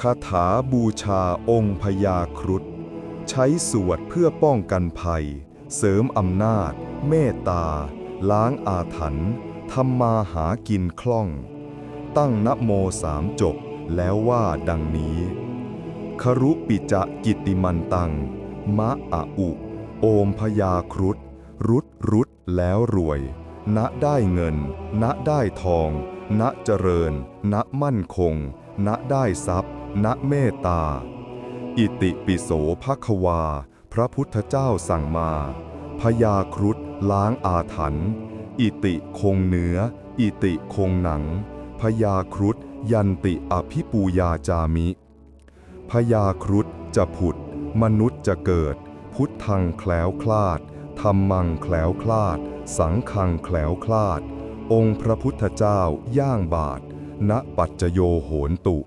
คาถาบูชาองค์พญาครุฑใช้สวดเพื่อป้องกันภัย เสริมอำนาจ เมตตา ล้างอาถรรพ์ทำมาหากินคล่อง ตั้งนโมสามจบแล้วว่าดังนี้ ครุปิจะกิตติมันตัง มะอะอุ โอมพยาครุฑรุดรุดแล้วรวย ณได้เงิน ณได้ทอง ณเจริญ ณมั่นคง ณได้ทรัพย์ ณเมตตา อิติปิโสภควา พระพุทธเจ้าสั่งมาพยาครุฑล้างอาถรรพ์อิติคงเนื้อ อิติคงหนังพยาครุฑยันติอภิปูยาจามิพยาครุฑจะผุด มนุษย์จะเกิด พุทธังแคล้วคลาดธรรมังแคล้วคลาด สังฆังแคล้วคลาด องค์พระพุทธเจ้าย่างบาทณปัจจโยโหนตุ